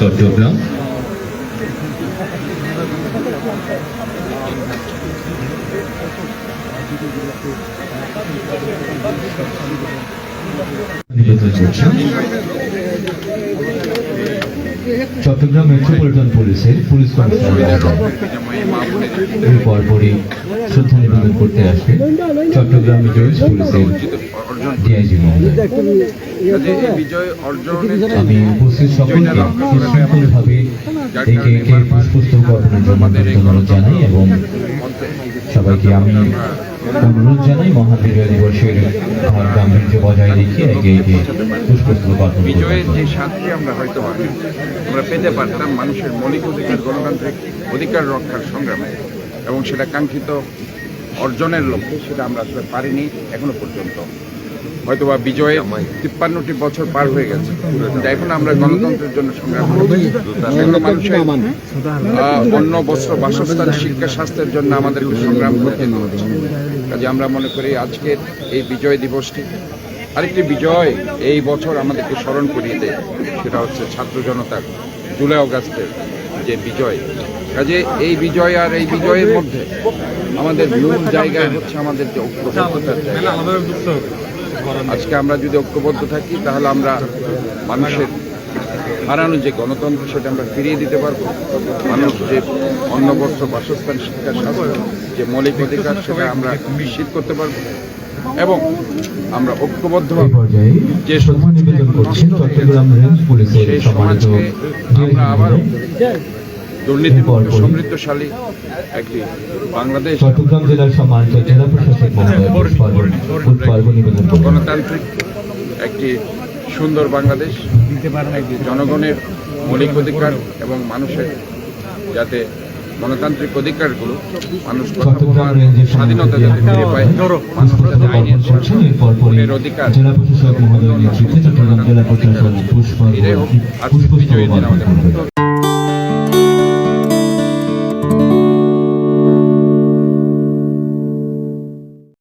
চট্টগ্রাম নিবেদন করছেন চট্টগ্রাম মেট্রোপলিটন পুলিশের পুলিশ কমিশনার এই পরপরই শ্রদ্ধা নিবেদন করতে আসবে চট্টগ্রাম রেঞ্জ পুলিশের ডিআইজি মহোদয়। আমি উপস্থিত সকলকে সুশৃঙ্খলভাবে এবং সবাইকে আমি অনুরোধ জানাই মহাবিজয় দিবসের ভার গাম্ভীর্য বজায় রেখে একে একে বিজয়ের যে শান্তি আমরা হয়তো আমরা পেতে পারতাম মানুষের মৌলিক অধিকার গণতান্ত্রিক অধিকার রক্ষার সংগ্রামে এবং সেটা কাঙ্ক্ষিত অর্জনের লক্ষ্যে সেটা আমরা আসলে পারিনি এখনও পর্যন্ত হয়তোবা বিজয়ে তিপ্পান্নটি বছর পার হয়ে গেছে। এখন আমরা গণতন্ত্রের জন্য সংগ্রাম অন্য বস্ত্র, বাসস্থান, শিক্ষা, স্বাস্থ্যের জন্য আমাদেরকে সংগ্রাম করতে হচ্ছে। কাজে আমরা মনে করি আজকের এই বিজয় দিবসটি, আরেকটি বিজয় এই বছর আমাদেরকে স্মরণ করিয়ে দেয়, সেটা হচ্ছে ছাত্র জনতার জুলাই অগাস্টের যে বিজয়। কাজে এই বিজয় আর এই বিজয়ের মধ্যে আমাদের মূল জায়গায় হচ্ছে আমাদের যে জায়গা। আজকে আমরা যদি ঐক্যবদ্ধ থাকি তাহলে আমরা মানুষের হারানো যে গণতন্ত্র সেটা আমরা ফিরিয়ে দিতে পারব। মানুষ যে অন্ন বস্ত্র বাসস্থান শিক্ষা স্বাস্থ্য যে মৌলিক অধিকার সেটা আমরা নিশ্চিত করতে পারব। এবং আমরা এই ঐক্যবদ্ধভাবে যে শ্রদ্ধা নিবেদন করছেন চট্টগ্রাম রেঞ্জ পুলিশের সেই সমাজকে আমরা আবারও দুর্নীতিমুক্ত সমৃদ্ধশালী একটি বাংলাদেশ। করবেন গণতান্ত্রিক একটি সুন্দর বাংলাদেশ একটি জনগণের মৌলিক অধিকার এবং মানুষের যাতে গণতান্ত্রিক অধিকারগুলো মানুষ স্বাধীনতা যাতে ফিরে পায় আইনের অধিকার এটাই হোক আজকে বিজয়ী দিন আমাদের।